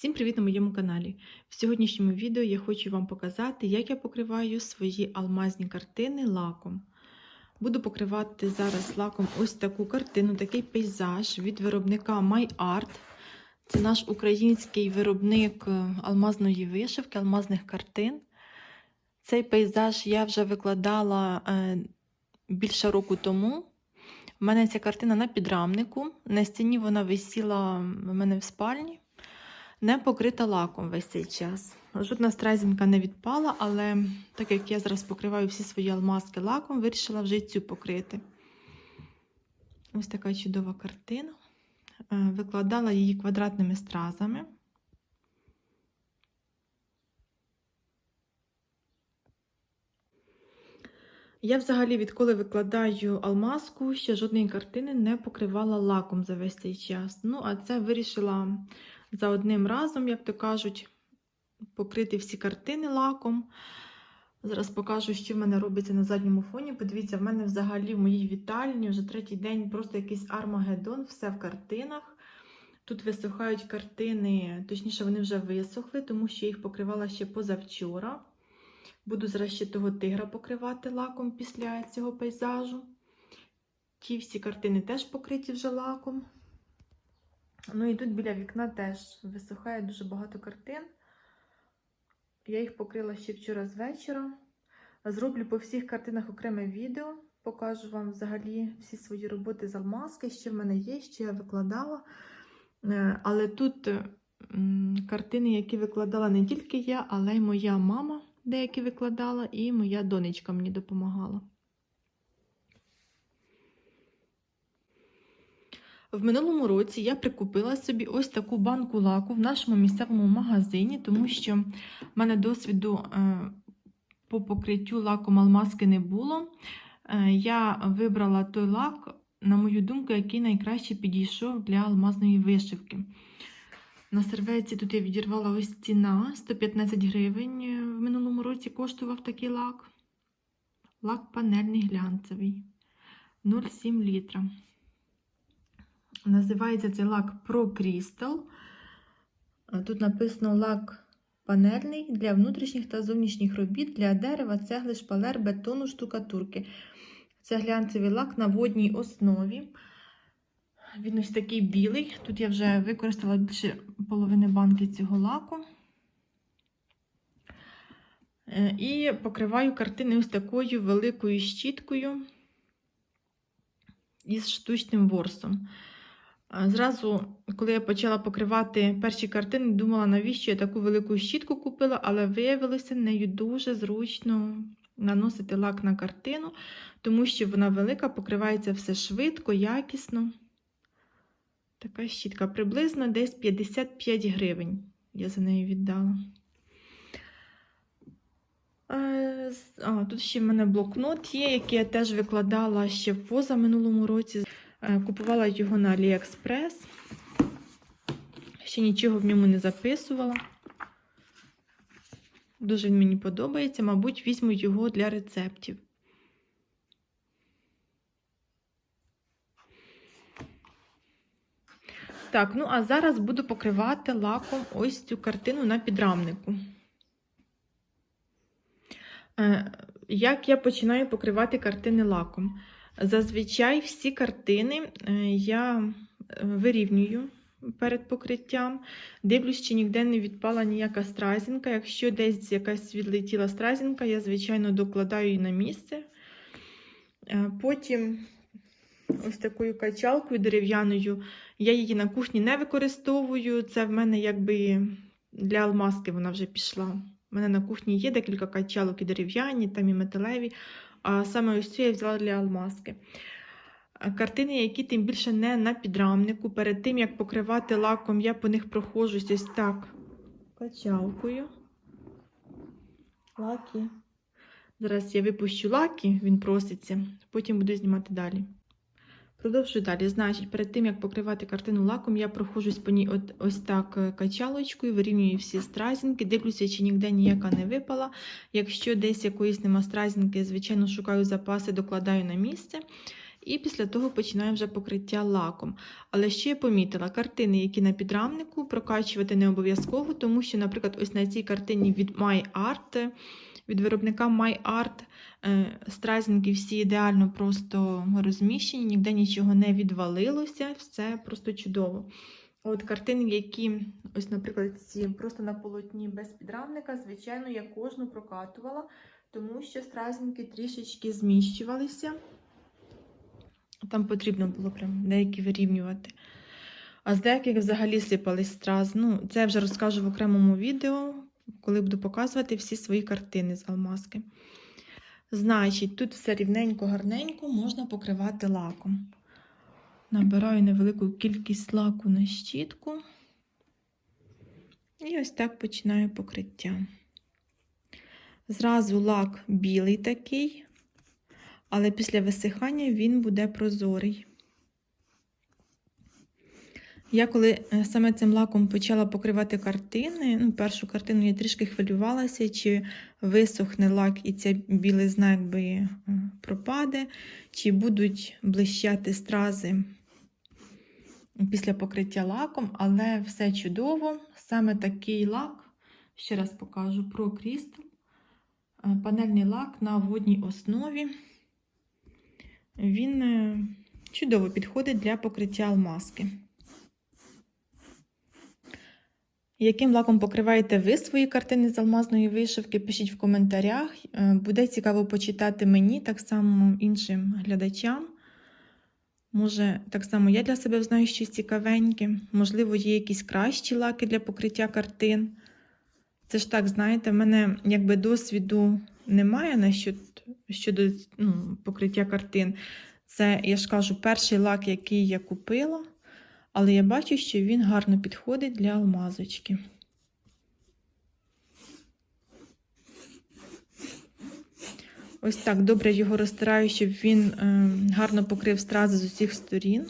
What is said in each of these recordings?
Всім привіт на моєму каналі. В сьогоднішньому відео я хочу вам показати, як я покриваю свої алмазні картини лаком. Буду покривати зараз лаком ось таку картину, такий пейзаж від виробника MyArt. Це наш український виробник е, алмазної вишивки, алмазних картин. Цей пейзаж я вже викладала е, більше року тому. У мене ця картина на підрамнику. На стіні вона висіла в мене в спальні не покрита лаком весь цей час. Жодна стразінка не відпала, але так як я зараз покриваю всі свої алмазки лаком, вирішила вже цю покрити. Ось така чудова картина. Е, Викладала її квадратними стразами. Я взагалі, відколи викладаю алмазку, ще жодної картини не покривала лаком за весь цей час. Ну, а це вирішила за одним разом, як то кажуть, покрити всі картини лаком. Зараз покажу, що в мене робиться на задньому фоні. Подивіться, в мене взагалі в моїй вітальні вже третій день просто якийсь армагеддон, все в картинах. Тут висухають картини, точніше, вони вже висохли, тому що я їх покривала ще позавчора. Буду зараз ще того тигра покривати лаком після цього пейзажу. Ті всі картини теж покриті вже лаком. Ну і тут біля вікна теж висухає дуже багато картин. Я їх покрила ще вчора з вечора. Зроблю по всіх картинах окреме відео. Покажу вам взагалі всі свої роботи з алмазки, що в мене є, що я викладала. Е, Але тут картини, які викладала не тільки я, але й моя мама деякі викладала, і моя донечка мені допомагала. В минулому році я прикупила собі ось таку банку лаку в нашому місцевому магазині, тому що в мене досвіду е, по покриттю лаком алмазки не було. Е, Я вибрала той лак, на мою думку, який найкраще підійшов для алмазної вишивки. На серветці тут я відірвала ось ціна 115 гривень. е, В минулому році коштував такий лак. Лак панельний глянцевий 0,7 літра. Називається цей лак Pro Crystal. Тут написано лак панельний для внутрішніх та зовнішніх робіт для дерева, цегли, шпалер, бетону, штукатурки. Це глянцевий лак на водній основі. Він ось такий білий. Тут я вже використала більше половини банки цього лаку. Е, І покриваю картини ось такою великою щіткою із штучним ворсом. Зразу, коли я почала покривати перші картини, думала, навіщо я таку велику щітку купила, але виявилося нею дуже зручно наносити лак на картину, тому що вона велика, покривається все швидко, якісно. Така щітка приблизно десь 55 гривень. Я за нею віддала. А, Тут ще в мене блокнот є, який я теж викладала ще в поза минулому році. Купувала його на AliExpress. Ще нічого в ньому не записувала. Дуже він мені подобається, мабуть, візьму його для рецептів. Так, ну а зараз буду покривати лаком ось цю картину на підрамнику. Е, Як я починаю покривати картини лаком? Зазвичай всі картини е, я вирівнюю перед покриттям. Дивлюсь, чи ніде не відпала ніяка стразінка. Якщо десь якась відлетіла стразінка, я, звичайно, докладаю її на місце. Е, Потім ось такою качалкою дерев'яною. Я її на кухні не використовую. Це в мене якби для алмазки вона вже пішла. У мене на кухні є декілька качалок і дерев'яні, там і металеві. А саме ось цю я взяла для алмазки. Картини, які тим більше не на підрамнику. Перед тим, як покривати лаком, я по них прохожусь ось так качалкою. Лаки. Зараз я випущу лаки, він проситься, потім буду знімати далі. Продовжую далі. Значить, перед тим, як покривати картину лаком, я проходжусь по ній от, ось так е, качалочкою, вирівнюю всі стразінки, дивлюся, чи ніде ніяка не випала. Якщо десь якоїсь нема стразінки, звичайно, шукаю запаси, докладаю на місце. І після того починаю вже покриття лаком. Але ще я помітила, картини, які на підрамнику, прокачувати не обов'язково, тому що, наприклад, ось на цій картині від MyArt, від виробника MyArt, е, стразинки всі ідеально просто розміщені, ніде нічого не відвалилося, все просто чудово. От картини, які, ось, наприклад, ці просто на полотні без підрамника, звичайно, я кожну прокатувала, тому що стразинки трішечки зміщувалися. Там потрібно було прям деякі вирівнювати. А з деяких взагалі сипались страз. Ну, це я вже розкажу в окремому відео, коли буду показувати всі свої картини з алмазки. Значить, тут все рівненько, гарненько можна покривати лаком. Набираю невелику кількість лаку на щітку. І ось так починаю покриття. Зразу лак білий такий, але після висихання він буде прозорий. Я коли е, саме цим лаком почала покривати картини, ну, першу картину я трішки хвилювалася, чи висохне лак і ця білизна якби е, пропаде, чи будуть блищати стрази після покриття лаком, але все чудово. Саме такий лак, ще раз покажу про Crystal. Е, Панельний лак на водній основі. Він е, чудово підходить для покриття алмазки. Яким лаком покриваєте ви свої картини з алмазної вишивки? Пишіть в коментарях. Е, Буде цікаво почитати мені, так само іншим глядачам. Може, так само я для себе знаю щось цікавеньке. Можливо, є якісь кращі лаки для покриття картин. Це ж так, знаєте, в мене якби досвіду немає на щодо, ну, покриття картин. Це, я ж кажу, перший лак, який я купила, але я бачу, що він гарно підходить для алмазочки. Ось так добре його розтираю, щоб він е, гарно покрив стрази з усіх сторін.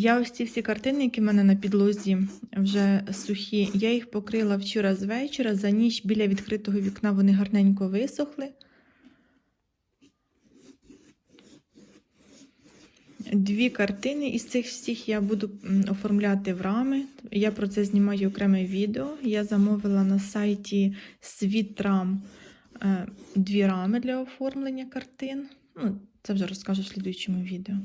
Я ось ці всі картини, які в мене на підлозі вже сухі, я їх покрила вчора з вечора. За ніч біля відкритого вікна вони гарненько висохли. Дві картини із цих всіх я буду оформляти в рами. Я про це знімаю окреме відео. Я замовила на сайті Світрам е, дві рами для оформлення картин. Ну, це вже розкажу в слідуючому відео.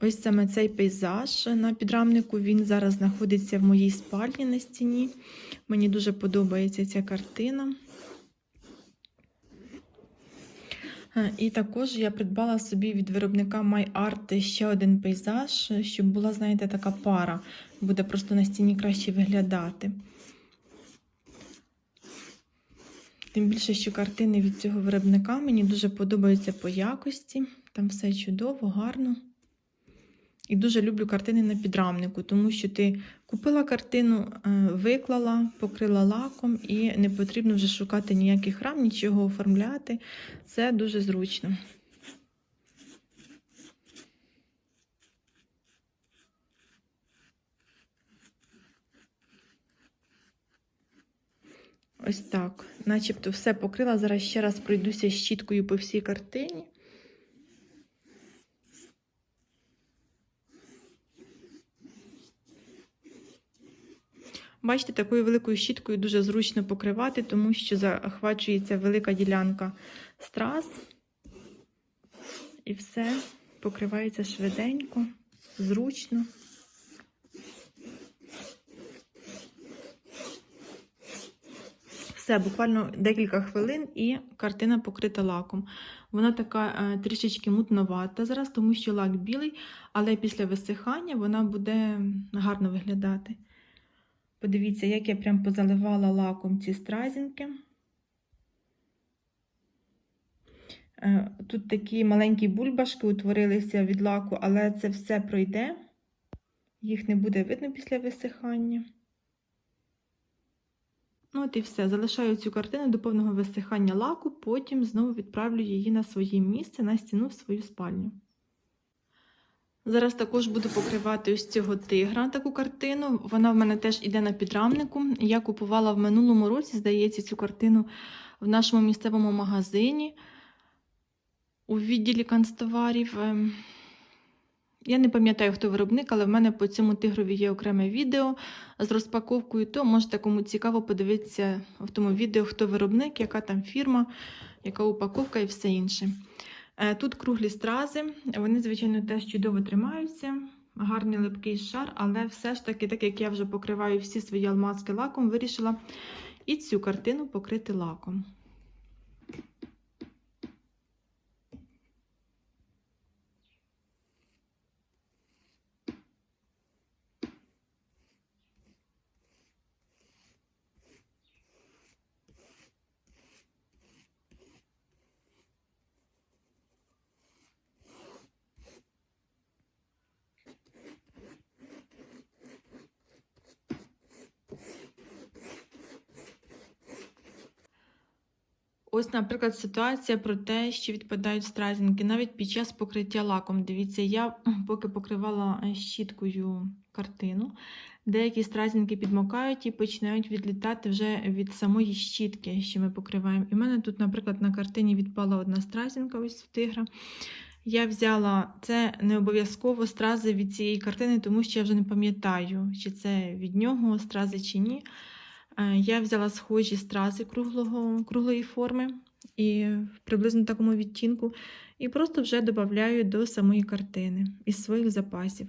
Ось саме цей пейзаж на підрамнику, він зараз знаходиться в моїй спальні на стіні. Мені дуже подобається ця картина. Е, І також я придбала собі від виробника MyArt ще один пейзаж, щоб була, знаєте, така пара. Буде просто на стіні краще виглядати. Тим більше, що картини від цього виробника мені дуже подобаються по якості. Там все чудово, гарно. І дуже люблю картини на підрамнику, тому що ти купила картину, е, виклала, покрила лаком, і не потрібно вже шукати ніяких рам, нічого оформляти. Це дуже зручно. Ось так. Начебто все покрила. Зараз ще раз пройдуся щіткою по всій картині. Бачите, такою великою щіткою дуже зручно покривати, тому що захвачується велика ділянка страз. І все покривається швиденько, зручно. Все, буквально декілька хвилин, і картина покрита лаком. Вона така е, трішечки мутновата зараз, тому що лак білий, але після висихання вона буде гарно виглядати. Подивіться, як я прям позаливала лаком ці стразінки. Е, Тут такі маленькі бульбашки утворилися від лаку, але це все пройде. Їх не буде видно після висихання. Ну, от і все. Залишаю цю картину до повного висихання лаку, потім знову відправлю її на своє місце на стіну в свою спальню. Зараз також буду покривати ось цього тигра таку картину. Вона в мене теж іде на підрамнику. Я купувала в минулому році, здається, цю картину в нашому місцевому магазині у відділі канцтоварів. Ем, Я не пам'ятаю, хто виробник, але в мене по цьому тигрові є окреме відео з розпаковкою. То можете кому цікаво подивитися в тому відео, хто виробник, яка там фірма, яка упаковка і все інше. Е, Тут круглі стрази, вони, звичайно, теж чудово тримаються. Гарний липкий шар, але все ж таки, так як я вже покриваю всі свої алмазки лаком, вирішила і цю картину покрити лаком. Ось, наприклад, ситуація про те, що відпадають стразінки навіть під час покриття лаком. Дивіться, я поки покривала е, щіткою картину, деякі стразінки підмокають і починають відлітати вже від самої щітки, що ми покриваємо. І в мене тут, наприклад, на картині відпала одна стразінка, ось в тигра. Я взяла це не обов'язково стрази від цієї картини, тому що я вже не пам'ятаю, чи це від нього стрази чи ні. Е, Я взяла схожі стрази круглого, круглої форми і в приблизно такому відтінку, і просто вже додаю до самої картини із своїх запасів.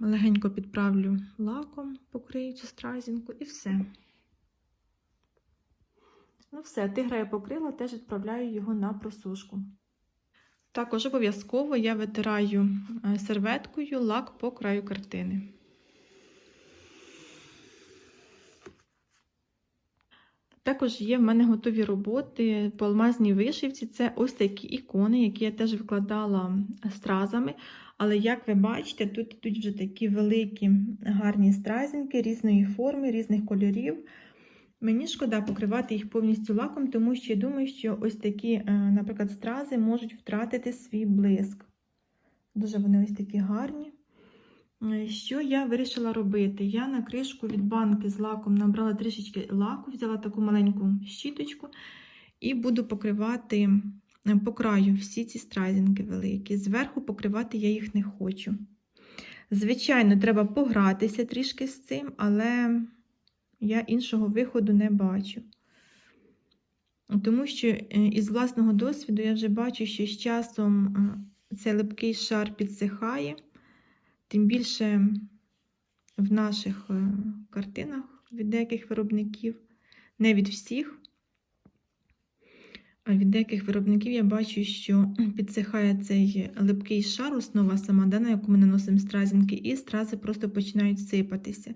Легенько підправлю лаком, покрию цю стразінку і все. Ну, все, тигра я покрила, теж відправляю його на просушку. Також обов'язково я витираю е, серветкою лак по краю картини. Також є в мене готові роботи по алмазній вишивці. Це ось такі ікони, які я теж викладала стразами. Але, як ви бачите, тут йдуть вже такі великі гарні стразінки різної форми, різних кольорів. Мені шкода покривати їх повністю лаком, тому що я думаю, що ось такі, е, наприклад, стрази можуть втратити свій блиск. Дуже вони ось такі гарні. Е, Що я вирішила робити? Я на кришку від банки з лаком набрала трішечки лаку, взяла таку маленьку щіточку і буду покривати е, по краю всі ці стразінки великі. Зверху покривати я їх не хочу. Звичайно, треба погратися трішки з цим, але я іншого виходу не бачу. Тому що е, із власного досвіду я вже бачу, що з часом цей липкий шар підсихає. Тим більше в наших е, картинах від деяких виробників, не від всіх, а від деяких виробників я бачу, що підсихає цей липкий шар, основа сама, да, на яку ми наносимо стразінки, і стрази просто починають сипатися.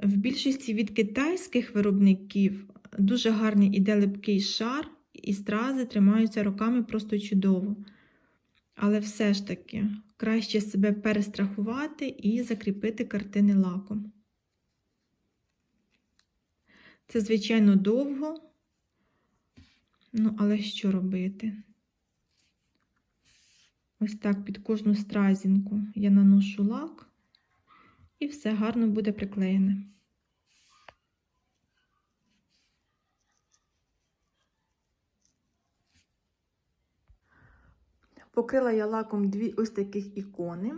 В більшості від китайських виробників дуже гарний іде липкий шар, і стрази тримаються роками просто чудово. Але все ж таки краще себе перестрахувати і закріпити картини лаком. Це, звичайно, довго, ну, але що робити? Ось так під кожну стразінку я наношу лак, і все гарно буде приклеєне. Покрила я лаком дві ось таких ікони.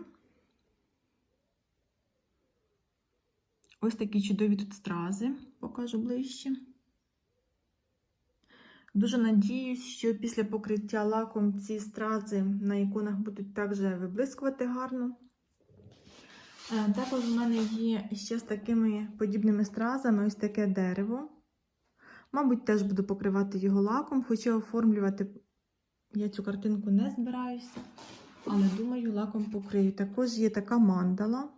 Ось такі чудові тут стрази, покажу ближче. Дуже надіюсь, що після покриття лаком ці стрази на іконах будуть також виблискувати гарно. Е, Також в мене є ще з такими подібними стразами ось таке дерево. Мабуть, теж буду покривати його лаком, хоча оформлювати я цю картинку не збираюся, але думаю, лаком покрию. Також є така мандала.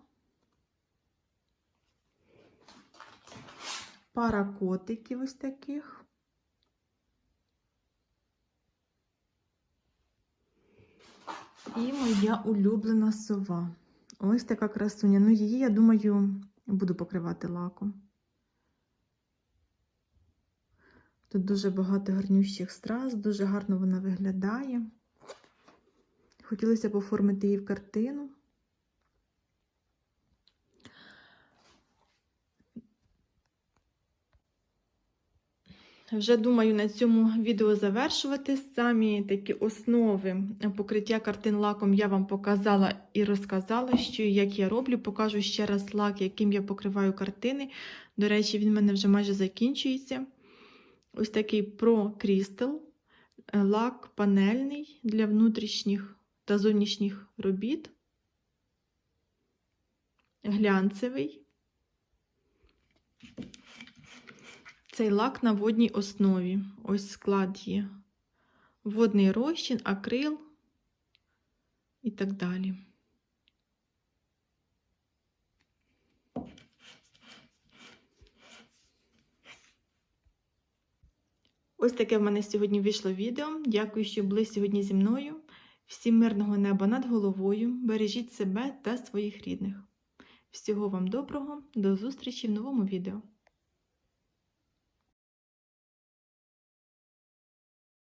Пара котиків ось таких. І моя улюблена сова. Ось така красуня. Ну, її, я думаю, буду покривати лаком. Тут дуже багато гарнющих страз, дуже гарно вона виглядає. Хотілося б оформити її в картину. Вже думаю на цьому відео завершувати. Самі такі основи покриття картин лаком я вам показала і розказала, що як я роблю. Покажу ще раз лак, яким я покриваю картини. До речі, він в мене вже майже закінчується. Ось такий Pro Crystal, е, лак панельний для внутрішніх та зовнішніх робіт. Глянцевий. Цей лак на водній основі. Ось склад є. Водний розчин, акрил і так далі. Ось таке в мене сьогодні вийшло відео. Дякую, що були сьогодні зі мною. Всім мирного неба над головою. Бережіть себе та своїх рідних. Всього вам доброго, до зустрічі в новому відео.